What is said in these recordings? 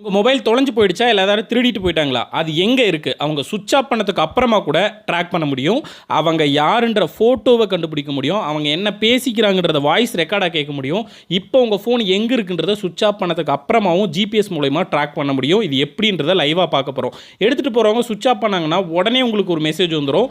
உங்கள் மொபைல் தொலைஞ்சு போயிடுச்சா? இல்லை ஏதாவது திருடிட்டு போயிட்டாங்களா? அது எங்கே இருக்குது அவங்க சுவிட்ச் ஆஃப் பண்ணதுக்கு அப்புறமா கூட ட்ராக் பண்ண முடியும். அவங்க யாருன்ற ஃபோட்டோவை கண்டுபிடிக்க முடியும். அவங்க என்ன பேசிக்கிறாங்கன்றத வாய்ஸ் ரெக்கார்டாக கேட்க முடியும். இப்போ உங்கள் ஃபோன் எங்கே இருக்குன்றத சுவிட்ச் ஆஃப் பண்ணதுக்கு அப்புறமாவும் ஜிபிஎஸ் மூலயமா ட்ராக் பண்ண முடியும். இது எப்படின்றத லைவாக பார்க்க போகிறோம் எடுத்துகிட்டு போகிறவங்க சுவிட்ச் ஆஃப் பண்ணாங்கன்னா உடனே உங்களுக்கு ஒரு மெசேஜ் வந்துடும்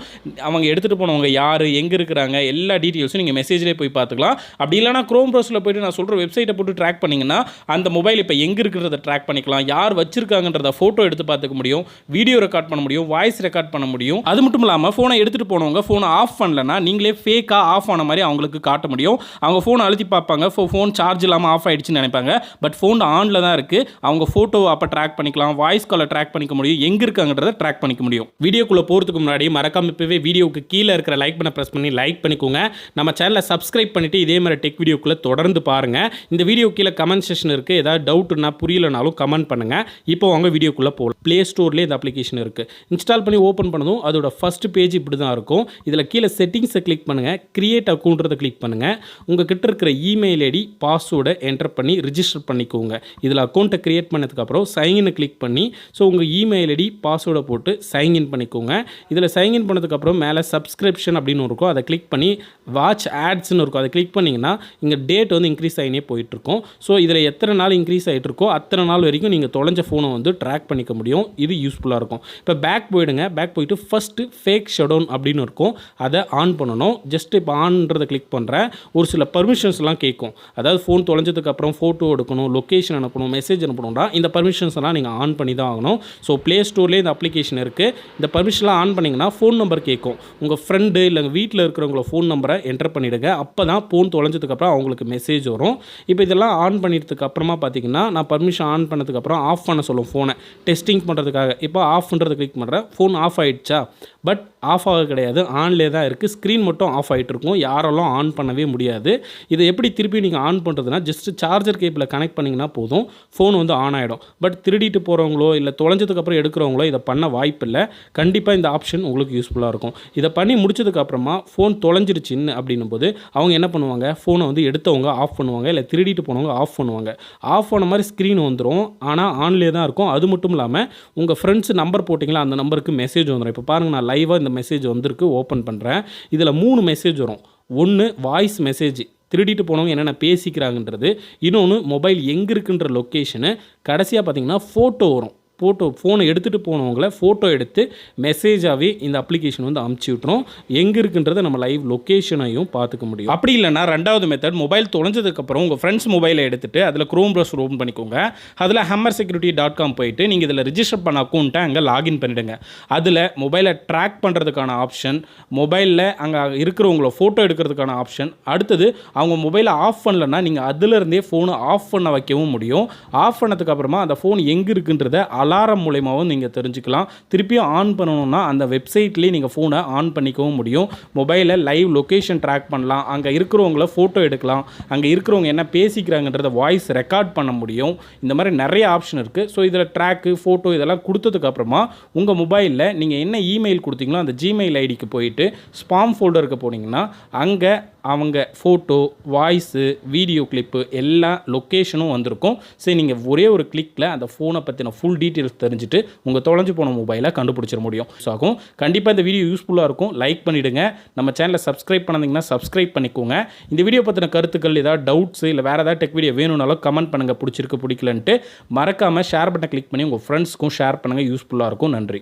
அவங்க எடுத்துகிட்டு போனவங்க யார்? எங்கே இருக்கிறாங்க? எல்லா டீட்டெயில்ஸும் நீங்கள் மெசேஜ்லேயே போய் பார்த்துக்கலாம். அப்படி இல்லைனா க்ரோம் ப்ரௌசரில் போயிட்டு நான் சொல்கிற வெப்சைட்டை போட்டு ட்ராக் பண்ணிங்கன்னா அந்த மொபைல் இப்போ எங்கே இருக்கிறத ட்ராக் பண்ணிக்கலாம். யார் வச்சிருக்காங்கன்றத ஃபோட்டோ எடுத்து பார்த்துக்க முடியும். வீடியோ ரெக்கார்ட் பண்ண முடியும். வாய்ஸ் ரெக்கார்ட் பண்ண முடியும். அது மட்டும் இல்லாமல் ஃபோனை எடுத்துகிட்டு போனவங்க ஃபோனை ஆஃப் பண்ணலன்னா நீங்களே ஃபேக்காக ஆஃப் ஆன மாதிரி அவங்களுக்கு காட்ட முடியும். அவங்க ஃபோனை அழுத்தி பார்ப்பாங்க. ஃபோன் சார்ஜ் இல்லாமல் ஆஃப் ஆயிடுச்சுன்னு நினைப்பாங்க. பட் ஃபோன் ஆனில் தான் இருக்குது அவங்க ஃபோட்டோவை அப்போ ட்ராக் பண்ணிக்கலாம். வாய்ஸ் காலை ட்ராக் பண்ணிக்க முடியும். எங்கே இருக்காங்கன்றத ட்ராக் பண்ணிக்க முடியும். வீடியோக்குள்ளே போகிறதுக்கு முன்னாடி மறக்காம இப்போவே வீடியோவுக்கு கீழே இருக்கிற லைக் பண்ண ப்ரெஸ் பண்ணி லைக் பண்ணிக்கோங்க. நம்ம சேனலை சப்ஸ்கிரைப் பண்ணிவிட்டு இதே மாதிரி டெக் வீடியோக்குள்ளே தொடர்ந்து பாருங்கள் இந்த வீடியோ கீழே கமெண்ட் செஷன் இருக்குது ஏதாவது டவுட்னா புரியலனாலும் கமெண்ட் பண்ணுங்கள் இப்போ அவங்க வீடியோக்குள்ளே போகலாம் ப்ளே ஸ்டோர்லேயே இந்த அப்ளிகேஷன் இருக்குது இன்ஸ்டால் பண்ணி ஓப்பன் பண்ணதும் அதோட ஃபஸ்ட் பேஜ் இப்படி தான் இருக்கும். இதில் கீழே செட்டிங்ஸை கிளிக் பண்ணுங்கள் க்ரியேட் அக்கௌண்ட்றதை கிளிக் பண்ணுங்கள் உங்கள் கிட்ட இருக்கிற இமெயில் ஐடி பாஸ்வேர்டை என்டர் பண்ணி ரிஜிஸ்டர் பண்ணிக்கோங்க. இதில் அக்கௌண்ட்டை க்ரியேட் பண்ணதுக்கப்புறம் சைன்இன் கிளிக் பண்ணி ஸோ உங்கள் இமெயில் ஐடி பாஸ்வேர்டை போட்டு சைன்இன் பண்ணிக்கோங்க. இதில் சைன்இன் பண்ணதுக்கப்புறம் மேலே சப்ஸ்கிரிப்ஷன் அப்படின்னு இருக்கும். அதை கிளிக் பண்ணி வாட்ச் ஆட்ஸ்னு இருக்கும். அதை கிளிக் பண்ணிங்கன்னா இங்கே டேட் வந்து இன்க்ரீஸ் ஆகினே போயிட்டுருக்கும் ஸோ இதில் எத்தனை நாள் இன்க்ரீஸ் ஆகிட்டு இருக்கோ அத்தனை நாள் வரைக்கும் நீங்கள் தொலைஞ்ச ஃபோனை வந்து ட்ராக் பண்ணிக்க முடியும். இது யூஸ்ஃபுல்லாக இருக்கும். இப்போ பேக் போயிடுங்க. பேக் போயிட்டு ஃபஸ்ட்டு ஃபேக் ஷடவுன் அப்படின்னு இருக்கும். அதை ஆன் பண்ணணும். ஜஸ்ட் இப்போ ஆன்ன்றதை கிளிக் பண்ணுறேன் ஒரு சில பர்மிஷன்ஸ்லாம் கேட்கும் அதாவது ஃபோன் தொலைஞ்சதுக்கப்புறம் ஃபோட்டோ எடுக்கணும் லொக்கேஷன் அனுப்பணும் மெசேஜ் அனுப்பணும்னா இந்த பர்மிஷன்ஸ் எல்லாம் நீங்கள் ஆன் பண்ணி தான் ஆகணும். ஸோ ப்ளே ஸ்டோர்லேயே இந்த அப்ளிகேஷன் இருக்குது இந்த பர்மிஷன்லாம் ஆன் பண்ணிங்கன்னா ஃபோன் நம்பர் கேட்கும் உங்கள் ஃப்ரெண்டு இல்லை வீட்டில் இருக்கிறவங்கள ஃபோன் நம்பரை என்டர் பண்ணிவிடுங்க அப்போ தான் ஃபோன் தொலைஞ்சதுக்கப்புறம் அவங்களுக்கு மெசேஜ் வரும். இப்போ இதெல்லாம் ஆன் பண்ணிட்டதுக்கு அப்புறமா பார்த்தீங்கன்னா நான் பர்மிஷன் ஆன் பண்ணதுக்கப்புறம் ஆஃப் பண்ண சொல்லும் ஃபோனை டெஸ்டிங் பண்ணுறதுக்காக இப்போ ஆஃப்ன்றது கிளிக் பண்ணுறேன் ஃபோன் ஆஃப் ஆகிடுச்சா பட் ஆஃப் ஆக கிடையாது. ஆன்லே தான் இருக்குது ஸ்க்ரீன் மட்டும் ஆஃப் ஆகிட்டு இருக்கும். யாரெல்லாம் ஆன் பண்ணவே முடியாது. இதை எப்படி திருப்பி நீங்கள் ஆன் பண்ணுறதுனா ஜஸ்ட் சார்ஜர் கேப்பில் கனெக்ட் பண்ணிங்கன்னா போதும். ஃபோன் வந்து ஆன் ஆகிடும் பட் திருடிட்டு போகிறவங்களோ இல்லை தொலைஞ்சதுக்கப்புறம் எடுக்கிறவங்களோ இதை பண்ண வாய்ப்பில்லை கண்டிப்பாக இந்த ஆப்ஷன் உங்களுக்கு யூஸ்ஃபுல்லாக இருக்கும். இதை பண்ணி முடிச்சதுக்கப்புறமா ஃபோன் தொலைஞ்சிருச்சின்னு அப்படின்னும் போது அவங்க என்ன பண்ணுவாங்க? ஃபோனை வந்து எடுத்தவங்க ஆஃப் பண்ணுவாங்க. இல்லை திருடிட்டு போனவங்க ஆஃப் பண்ணுவாங்க. ஆஃப் பண்ண மாதிரி ஸ்க்ரீன் வந்துடும் ஆனால் ஆன்லேயே தான் இருக்கும். அது மட்டும் இல்லாமல் உங்கள் ஃப்ரெண்ட்ஸ் நம்பர் போட்டிங்களா அந்த நம்பருக்கு மெசேஜ் வந்துடும் இப்போ பாருங்கள் நான் லைவாக இந்த மெசேஜ் வந்திருக்கு ஓப்பன் பண்ணுறேன் இதில் மூணு மெசேஜ் வரும். ஒன்று வாய்ஸ் மெசேஜ் திருடிட்டு போனவங்க என்னென்ன பேசிக்கிறாங்கன்றது. இன்னொன்று மொபைல் எங்கே இருக்குன்ற லொக்கேஷனு கடைசியாக பார்த்தீங்கன்னா ஃபோட்டோ வரும். ஃபோட்டோ ஃபோனை எடுத்துகிட்டு போனவங்கள ஃபோட்டோ எடுத்து மெசேஜாகவே இந்த அப்ளிகேஷன் வந்து அமுச்சு விட்ரும் எங்கே இருக்குன்றதை நம்ம லைவ் லொக்கேஷனையும் பார்த்துக்க முடியும். அப்படி இல்லைன்னா ரெண்டாவது மெத்தட் மொபைல் தொலைஞ்சதுக்கப்புறம் உங்கள் ஃப்ரெண்ட்ஸ் மொபைலை எடுத்துகிட்டு அதில் க்ரோம் ப்ரௌசர் ஓப்பன் பண்ணிக்கோங்க. அதில் ஹம்மர் செக்யூரிட்டி டாட் காம் போயிட்டு நீங்கள் இதில் ரிஜிஸ்டர் பண்ண அக்கௌண்ட்டை அங்கே லாகின் பண்ணிவிடுங்க அதில் மொபைலை ட்ராக் பண்ணுறதுக்கான ஆப்ஷன் மொபைலில் அங்கே இருக்கிறவங்கள ஃபோட்டோ எடுக்கிறதுக்கான ஆப்ஷன் அடுத்தது அவங்க மொபைலை ஆஃப் பண்ணலன்னா நீங்கள் அதிலிருந்தே ஃபோனை ஆஃப் பண்ண வைக்கவும் முடியும். ஆஃப் பண்ணதுக்கப்புறமா அந்த ஃபோன் எங்கே இருக்குன்றத அலாரம் மூலயமாவும் நீங்கள் தெரிஞ்சுக்கலாம். திருப்பியும் ஆன் பண்ணணும்னா அந்த வெப்சைட்லேயே நீங்கள் ஃபோனை ஆன் பண்ணிக்கவும் முடியும். மொபைலில் லைவ் லொக்கேஷன் ட்ராக் பண்ணலாம். அங்கே இருக்கிறவங்கள ஃபோட்டோ எடுக்கலாம். அங்கே இருக்கிறவங்க என்ன பேசிக்கிறாங்கன்றத வாய்ஸ் ரெக்கார்ட் பண்ண முடியும். இந்த மாதிரி நிறைய ஆப்ஷன் இருக்குது ஸோ இதில் ட்ராக்கு ஃபோட்டோ இதெல்லாம் கொடுத்ததுக்கப்புறமா உங்கள் மொபைலில் நீங்கள் என்ன இமெயில் கொடுத்தீங்களோ அந்த ஜிமெயில் ஐடிக்கு போயிட்டு ஸ்பாம் ஃபோல்டருக்கு போனீங்கன்னா அங்கே அவங்க ஃபோட்டோ வாய்ஸு வீடியோ கிளிப்பு எல்லா லொக்கேஷனும் வந்திருக்கும். சரி நீங்கள் ஒரே ஒரு கிளிக்கில் அந்த ஃபோனை பற்றின ஃபுல் டீட்டெயில்ஸ் தெரிஞ்சுட்டு உங்கள் தொலைஞ்சு போன மொபைலை கண்டுபிடிச்சிட முடியும். ஸோ ஆகும். கண்டிப்பாக இந்த வீடியோ யூஸ்ஃபுல்லாக இருக்கும். லைக் பண்ணிவிடுங்க நம்ம சேனலை சப்ஸ்கிரைப் பண்ணாதீங்கன்னா சப்ஸ்கிரைப் பண்ணிக்கோங்க. இந்த வீடியோ பற்றின கருத்துக்கள் ஏதாவது டவுட்ஸ் இல்லை வேறு ஏதாவது டெக் வீடியோ வேணும்னாலும் கமெண்ட் பண்ணுங்கள் பிடிச்சிருக்கு பிடிக்கலன்ட்டு மறக்காமல் ஷேர் பட்டனை கிளிக் பண்ணி உங்கள் ஃப்ரெண்ட்ஸ்க்கும் ஷேர் பண்ணுங்கள் யூஸ்ஃபுல்லாக இருக்கும். நன்றி.